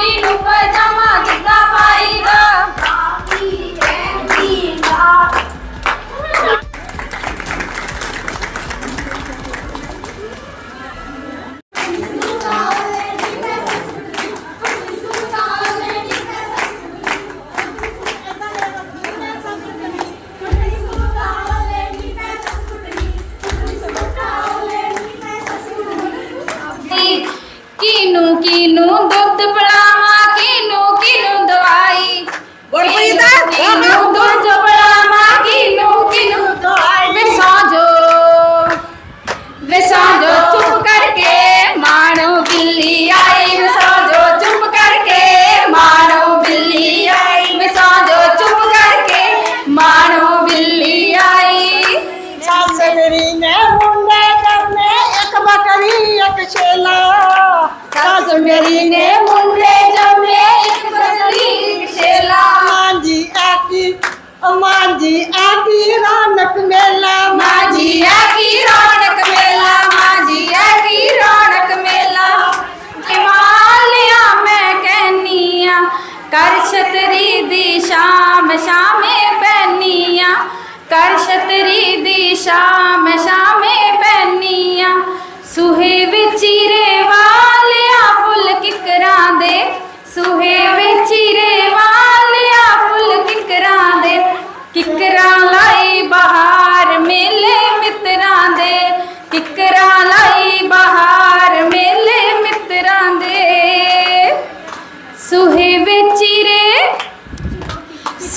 जमा किनू दो मांझी आकी रौनक मेला मांझिया की रौनक मेला मांझिया की रौनक मेला। हिमालया मैं कहनिया, कर छतरी दी शाम, शामे बहनिया। कर छतरी दी शाम, शामे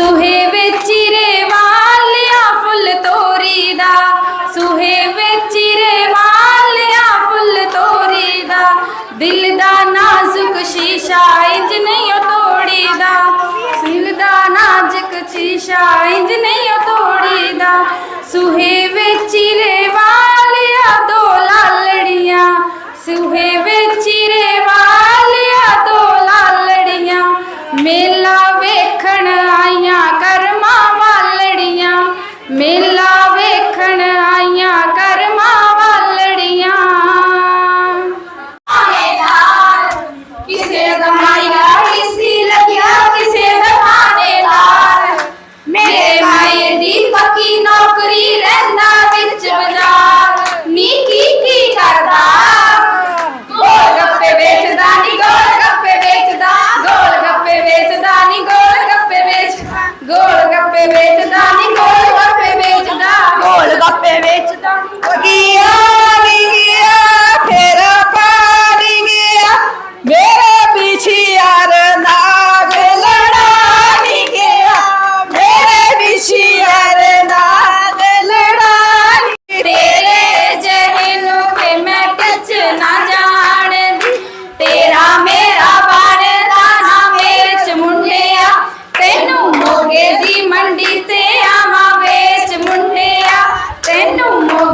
ਸੁਹੇ ਵਿੱਚ ਰੇ ਵਾਲਿਆ ਫੁੱਲ ਤੋਰੀ ਦਾ। ਸੁਹੇ ਵਿੱਚ ਰੇ ਵਾਲਿਆ ਫੁੱਲ ਤੋਰੀ ਦਾ। ਦਿਲ ਦਾ ਨਾਜ਼ੁਕ ਸ਼ੀਸ਼ਾ ਇੰਜ ਨਹੀਂ ਉਹ ਤੋੜੀ ਦਾ। ਦਿਲ ਦਾ ਨਾਜ਼ੁਕ ਸ਼ੀਸ਼ਾ ਇੰਜ ਨਹੀਂ ਉਹ ਤੋੜੀ ਦਾ। ਸੁਹੇ ਵਿੱਚ ਰੇ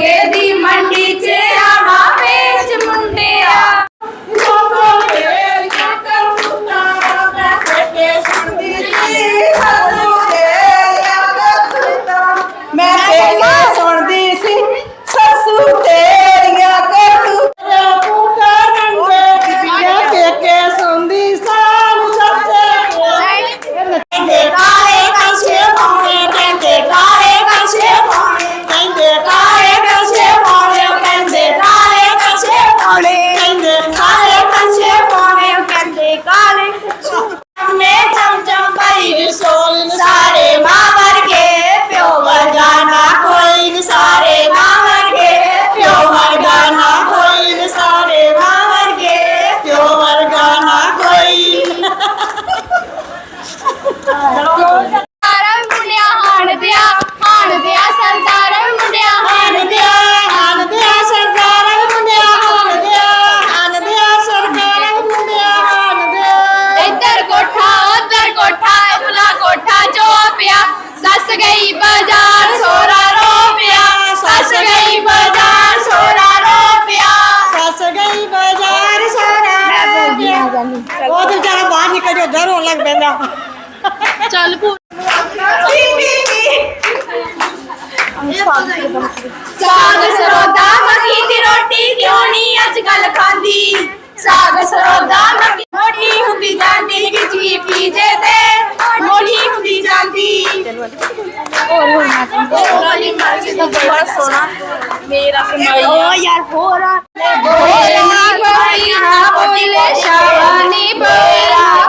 கேதி மண்டி ਚਾਹੁੰਦੀ ਉਹ ਤੇ ਵਿਚਾਰਾ ਬਾਹਰ ਨਿਕਲ ਜਾ ਉਧਰ ਰੋਣ ਲੱਗ ਪੈਂਦਾ। ਚੱਲ ਭੂ ਸਾਗ ਸਰੋਦਾ ਮੱਕੀ ਦੀ ਰੋਟੀ ਕਿਉਂ ਨਹੀਂ ਅੱਜ ਕੱਲ ਖਾਂਦੀ? ਸਾਗ ਸਰੋਦਾ ਮੱਕੀ ਮੋਟੀ ਹੁੰਦੀ ਜਾਂਦੀ ਕਿ ਜੀ ਪੀਜੇ ਤੇ। ਮੋਟੀ ਹੁੰਦੀ ਜਾਂਦੀ। ਹੋਰ ਹੋਰ ਮਾਤਾ ਬੋਲੀ ਮਾਤਾ ਦਾ ਬੜਾ ਸੋਹਣਾ। ਮੇਰਾ ਕਮਾਈ ਓ ਯਾਰ ਬੋਲਾ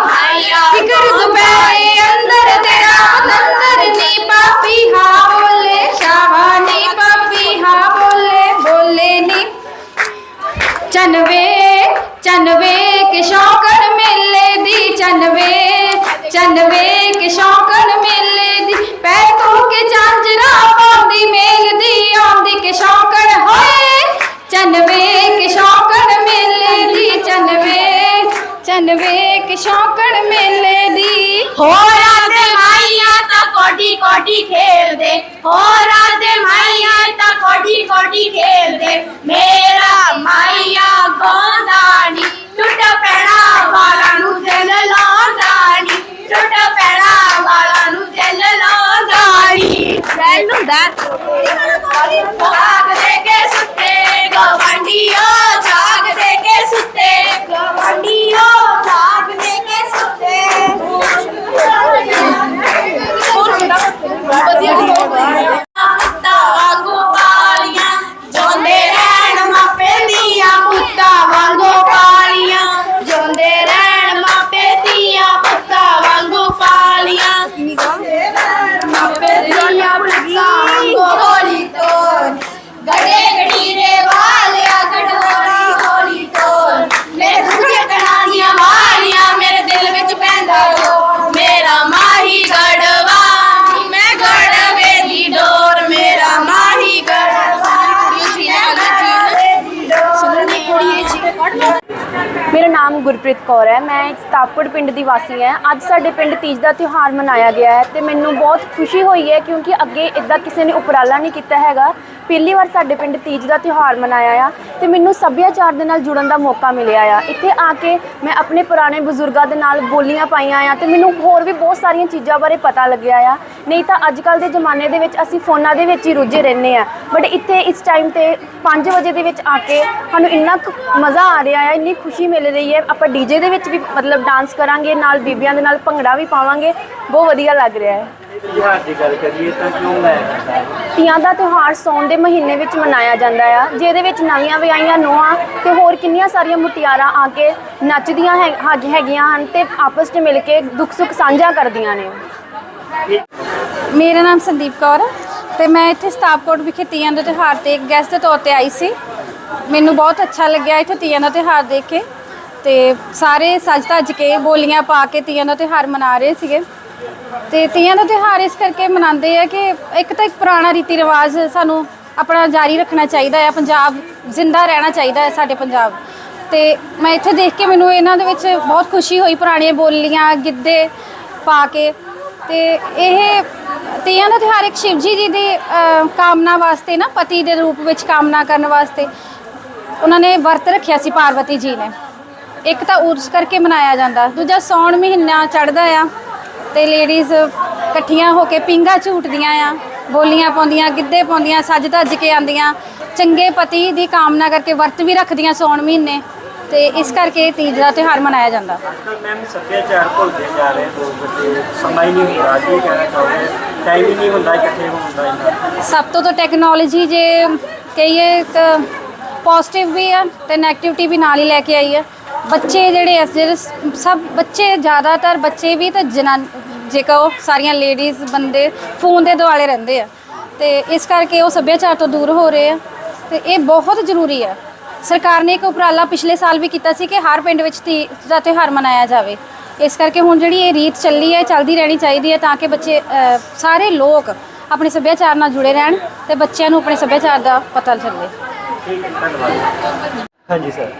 ਭਾਈਆ। ਫਿਕਰ ਅੰਦਰ ਅੰਦਰ ਨੀ ਪਾਪੀ ਹਾ ਬੋਲੇ ਸ਼ਾਵਾਨੀ ਪਾਪੀ ਹਾ ਬੋਲੇ ਬੋਲੇ ਨੀ। ਚਨਵੇ ਚਨਵੇ ਸ਼ਾਨ ਵੇਖ ਸ਼ੌਕਣ ਮੇਲੇ ਦੀ। ਹੋ ਰਾਦੇ ਮਾਈਆਂ ਤਾਂ ਕੋਡੀ ਕੋਡੀ ਖੇਲਦੇ। ਹੋ ਰਾਦੇ ਮਾਈਆਂ ਤਾਂ ਕੋਡੀ ਕੋਡੀ ਖੇਲਦੇ। ਮੇਰਾ ਮਾਈਆ ਗੋਦਾਣੀ ਟੁੱਟਾ ਪੈਣਾ ਵਾਲਾਂ ਨੂੰ ਦਿਲ ਲਾਉਂਦਾ ਨਾਮ ਕੌਰ ਹੈ। ਮੈਂ ਇੱਕ ਪਿੰਡ ਦੀ ਵਾਸੀ ਹਾਂ। ਅੱਜ ਸਾਡੇ ਪਿੰਡ ਤੀਜ ਦਾ ਤਿਉਹਾਰ ਮਨਾਇਆ ਗਿਆ ਹੈ ਤੇ ਮੈਨੂੰ ਬਹੁਤ ਖੁਸ਼ੀ ਹੋਈ ਹੈ ਕਿਉਂਕਿ ਅੱਗੇ ਇਦਾਂ ਕਿਸੇ ਨੇ ਉਪਰਾਲਾ ਨਹੀਂ ਕੀਤਾ ਹੈਗਾ। ਪਹਿਲੀ ਵਾਰ ਸਾਡੇ ਪਿੰਡ ਤੀਜ ਦਾ ਤਿਉਹਾਰ ਮਨਾਇਆ ਆ ਤੇ ਮੈਨੂੰ ਸੱਭਿਆਚਾਰ ਦੇ ਨਾਲ ਜੁੜਨ ਦਾ ਮੌਕਾ ਮਿਲਿਆ ਆ। ਇੱਥੇ ਆ ਕੇ ਮੈਂ ਆਪਣੇ ਪੁਰਾਣੇ ਬਜ਼ੁਰਗਾਂ ਦੇ ਨਾਲ ਬੋਲੀਆਂ ਪਾਈਆਂ ਆ ਤੇ ਮੈਨੂੰ ਹੋਰ ਵੀ ਬਹੁਤ ਸਾਰੀਆਂ ਚੀਜ਼ਾਂ ਬਾਰੇ ਪਤਾ ਲੱਗਿਆ ਆ। ਨਹੀਂ ਤਾਂ ਅੱਜ ਕੱਲ ਦੇ ਜ਼ਮਾਨੇ ਦੇ ਵਿੱਚ ਅਸੀਂ ਫੋਨਾਂ ਦੇ ਵਿੱਚ ਹੀ ਰੁੱਝੇ ਰਹਿੰਦੇ ਆ। ਬਟ ਇੱਥੇ ਇਸ ਟਾਈਮ ਤੇ 5 ਵਜੇ ਦੇ ਵਿੱਚ ਆ ਕੇ ਸਾਨੂੰ ਇੰਨਾ ਕੁ ਮਜ਼ਾ ਆ ਰਿਹਾ ਆ, ਇੰਨੀ ਖੁਸ਼ੀ ਮਿਲ ਰਹੀ ਹੈ। ਆਪਾਂ ਡੀਜੇ ਦੇ ਵਿੱਚ ਵੀ ਮਤਲਬ ਡਾਂਸ ਕਰਾਂਗੇ, ਨਾਲ ਬੀਬੀਆਂ ਦੇ ਨਾਲ ਭੰਗੜਾ ਵੀ ਪਾਵਾਂਗੇ। ਬਹੁਤ ਵਧੀਆ ਲੱਗ ਰਿਹਾ ਹੈ। ਤਿਉਹਾਰ ਦੀ ਗੱਲ ਕਰੀਏ ਤਾਂ ਕਿਉਂ ਮਨਾਇਆ ਜਾਂਦਾ ਹੈ? ਤੀਆਂ ਦਾ ਤਿਉਹਾਰ ਸੌਣ ਦੇ ਮਹੀਨੇ ਵਿੱਚ ਮਨਾਇਆ ਜਾਂਦਾ ਆ ਜਿਹਦੇ ਵਿੱਚ ਨਵੀਆਂ ਵਿਆਹੀਆਂ ਨੋਹਾਂ ਤੇ ਹੋਰ ਕਿੰਨੀਆਂ ਸਾਰੀਆਂ ਮੁਟਿਆਰਾਂ ਆ ਕੇ ਨੱਚਦੀਆਂ ਹੈ- ਹੈਗ- ਹੈਗੀਆਂ ਹਨ ਤੇ ਆਪਸ 'ਚ ਮਿਲ ਕੇ ਦੁੱਖ ਸੁੱਖ ਸਾਂਝਾ ਕਰਦੀਆਂ ਨੇ। ਮੇਰਾ ਨਾਮ ਸੰਦੀਪ ਕੌਰ ਹੈ ਤੇ ਮੈਂ ਇੱਥੇ ਸਤਾਪਕੋਟ ਵਿਖੇ ਤੀਆਂ ਦੇ ਤਿਉਹਾਰ ਤੇ ਇੱਕ ਗੈਸਟ ਦੇ ਤੌਰ ਤੇ ਆਈ ਸੀ। ਮੈਨੂੰ ਬਹੁਤ ਅੱਛਾ ਲੱਗਿਆ ਇੱਥੇ ਤੀਆਂ ਦਾ ਤਿਉਹਾਰ ਦੇਖ ਕੇ ਤੇ ਸਾਰੇ ਸੱਜ ਧੱਜ ਕੇ ਬੋਲੀਆਂ ਪਾ ਕੇ ਤੀਆਂ ਦਾ ਤਿਉਹਾਰ ਮਨਾ ਰਹੇ ਸੀਗੇ। ਤੇ ਤੀਆਂ ਦਾ ਤਿਉਹਾਰ ਇਸ ਕਰਕੇ ਮਨਾਉਂਦੇ ਆ ਕਿ ਇੱਕ ਤਾਂ ਇੱਕ ਪੁਰਾਣਾ ਰੀਤੀ ਰਿਵਾਜ ਸਾਨੂੰ ਆਪਣਾ ਜਾਰੀ ਰੱਖਣਾ ਚਾਹੀਦਾ ਹੈ, ਪੰਜਾਬ ਜ਼ਿੰਦਾ ਰਹਿਣਾ ਚਾਹੀਦਾ ਹੈ ਸਾਡੇ ਪੰਜਾਬ। ਤੇ ਮੈਂ ਇੱਥੇ ਦੇਖ ਕੇ ਮੈਨੂੰ ਇਹਨਾਂ ਦੇ ਵਿੱਚ ਬਹੁਤ ਖੁਸ਼ੀ ਹੋਈ, ਪੁਰਾਣੀਆਂ ਬੋਲੀਆਂ, ਗਿੱਧੇ ਪਾ ਕੇ। ਤੇ ਇਹ ਤੀਆਂ ਦਾ ਤਿਉਹਾਰ ਇੱਕ ਸ਼ਿਵਜੀ ਜੀ ਦੀ ਕਾਮਨਾ ਵਾਸਤੇ ਨਾ, ਪਤੀ ਦੇ ਰੂਪ ਵਿੱਚ ਕਾਮਨਾ ਕਰਨ ਵਾਸਤੇ ਉਹਨਾਂ ਨੇ ਵਰਤ ਰੱਖਿਆ ਸੀ ਪਾਰਵਤੀ ਜੀ ਨੇ। ਇੱਕ ਤਾਂ ਉਰਸ ਕਰਕੇ ਮਨਾਇਆ ਜਾਂਦਾ। ਦੂਜਾ ਸੌਣ ਮਹੀਨਾ ਚੜਦਾ ਆ। ਤੇ ਲੇਡੀਜ਼ ਇਕੱਠੀਆਂ ਹੋ ਕੇ ਪਿੰਗਾ ਝੂਟਦੀਆਂ ਆ ਬੋਲੀਆਂ ਪਾਉਂਦੀਆਂ ਗਿੱਧੇ ਪਾਉਂਦੀਆਂ ਸੱਜ ਧੱਜ ਕੇ ਆਉਂਦੀਆਂ। ਚੰਗੇ ਪਤੀ ਦੀ ਕਾਮਨਾ ਕਰਕੇ ਵਰਤ ਵੀ ਰੱਖਦੀਆਂ ਸੌਣ ਮਹੀਨੇ ਤੇ ਇਸ ਕਰਕੇ ਤੀਜ ਦਾ ਤਿਉਹਾਰ ਮਨਾਇਆ ਜਾਂਦਾ। ਅੱਜਕੱਲ ਮੈਮ ਸੱਭਿਆਚਾਰ ਭੁੱਲਦੇ ਜਾ ਰਹੇ ਲੋਕ ਬੱਚੇ ਸਮਾਂ ਹੀ ਨਹੀਂ ਹੁੰਦਾ ਕੀ ਕਹਿਣਾ ਚਾਹੋਗੇ ਟਾਈਮ ਹੀ ਨਹੀਂ ਹੁੰਦਾ ਇਕੱਠੇ ਹੋਣ ਦਾ ਇੰਨਾ। ਸਭ ਤੋਂ ਤਾਂ ਟੈਕਨੋਲੋਜੀ ਜੇ ਕਹੀਏ ਇੱਕ ਪੋਜ਼ਿਟਿਵ ਵੀ ਆ ਤੇ ਨੈਗੇਟਿਵਿਟੀ ਵੀ ਨਾਲ ਹੀ ਲੈ ਕੇ ਆਈ ਆ। ਬੱਚੇ ਜਿਹੜੇ ਆ ਜਿਹੜੇ ਸਭ ਬੱਚੇ ਜ਼ਿਆਦਾਤਰ ਬੱਚੇ ਵੀ ਤੇ ਜਨਾਂ ਜੇ ਕਹੋ ਸਾਰੀਆਂ ਲੇਡੀਜ਼ ਬੰਦੇ ਫੋਨ ਦੇ ਦੁਆਲੇ ਰਹਿੰਦੇ ਆ ਤੇ ਇਸ ਕਰਕੇ ਉਹ ਸੱਭਿਆਚਾਰ ਤੋਂ ਦੂਰ ਹੋ ਰਹੇ ਆ ਤੇ ਇਹ ਬਹੁਤ ਜ਼ਰੂਰੀ ਆ। ਸਰਕਾਰ ਨੇ ਇੱਕ ਉਪਰਾਲਾ ਪਿਛਲੇ ਸਾਲ ਵੀ ਕੀਤਾ ਸੀ ਕਿ ਹਰ ਪਿੰਡ ਵਿੱਚ ਤੀਜ ਦਾ ਤਿਉਹਾਰ ਮਨਾਇਆ ਜਾਵੇ। ਇਸ ਕਰਕੇ ਹੁਣ ਜਿਹੜੀ ਇਹ ਰੀਤ ਚੱਲੀ ਹੈ ਚੱਲਦੀ ਰਹਿਣੀ ਚਾਹੀਦੀ ਹੈ ਤਾਂ ਕਿ ਬੱਚੇ ਸਾਰੇ ਲੋਕ ਆਪਣੇ ਸੱਭਿਆਚਾਰ ਨਾਲ ਜੁੜੇ ਰਹਿਣ ਤੇ ਬੱਚਿਆਂ ਨੂੰ ਆਪਣੇ ਸੱਭਿਆਚਾਰ ਦਾ ਪਤਾ ਚੱਲੇ। ਠੀਕ ਹੈ ਧੰਨਵਾਦ ਹਾਂਜੀ ਸਰ।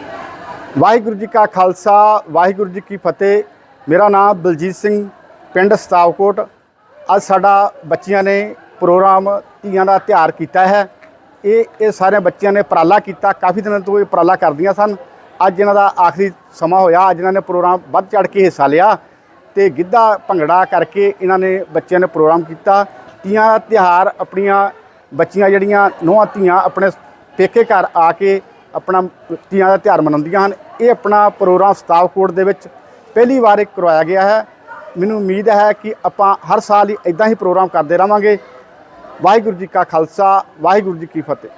ਵਾਹਿਗੁਰੂ ਜੀ ਕਾ ਖਾਲਸਾ ਵਾਹਿਗੁਰੂ ਜੀ ਕੀ ਫਤਿਹ। ਮੇਰਾ ਨਾਮ ਬਲਜੀਤ ਸਿੰਘ ਪਿੰਡ ਸਤਾਵਕੋਟ, ਅੱਜ ਸਾਡਾ ਬੱਚਿਆਂ ਨੇ ਪ੍ਰੋਗਰਾਮ ਧੀਆਂ ਦਾ ਤਿਉਹਾਰ ਕੀਤਾ ਹੈ। ਇਹ ਇਹ ਸਾਰੇ ਬੱਚਿਆਂ ਨੇ ਉਪਰਾਲਾ ਕੀਤਾ, ਕਾਫੀ ਦਿਨਾਂ ਤੋਂ ਇਹ ਉਪਰਾਲਾ ਕਰਦੀਆਂ ਸਨ। ਅੱਜ ਇਹਨਾਂ ਦਾ ਆਖਰੀ ਸਮਾਂ ਹੋਇਆ, ਅੱਜ ਇਹਨਾਂ ਨੇ ਪ੍ਰੋਗਰਾਮ ਵੱਧ ਚੜ ਕੇ ਹਿੱਸਾ ਲਿਆ ਤੇ ਗਿੱਧਾ ਭੰਗੜਾ ਕਰਕੇ ਇਹਨਾਂ ਨੇ ਬੱਚਿਆਂ ਨੇ ਪ੍ਰੋਗਰਾਮ ਕੀਤਾ। ਤੀਆਂ ਦਾ ਤਿਉਹਾਰ ਆਪਣੀਆਂ ਬੱਚੀਆਂ ਜਿਹੜੀਆਂ ਨੋਹਾਂ ਧੀਆਂ ਆਪਣੇ ਪੇਕੇ ਘਰ ਆ ਕੇ ਆਪਣਾ ਤੀਆਂ ਦਾ ਤਿਉਹਾਰ ਮਨਾਉਂਦੀਆਂ ਹਨ। ਇਹ ਆਪਣਾ ਪ੍ਰੋਗਰਾਮ ਸਤਾਵਕੋਟ ਦੇ ਵਿੱਚ ਪਹਿਲੀ ਵਾਰ ਕਰਵਾਇਆ ਗਿਆ ਹੈ। ਮੈਨੂੰ ਉਮੀਦ ਹੈ ਕਿ ਆਪਾਂ ਹਰ ਸਾਲ ਹੀ ਇਦਾਂ ਹੀ ਪ੍ਰੋਗਰਾਮ ਕਰਦੇ ਰਵਾਂਗੇ। ਵਾਹਿਗੁਰੂ ਜੀ ਕਾ ਖਾਲਸਾ, ਵਾਹਿਗੁਰੂ ਜੀ ਕੀ ਫਤਿਹ।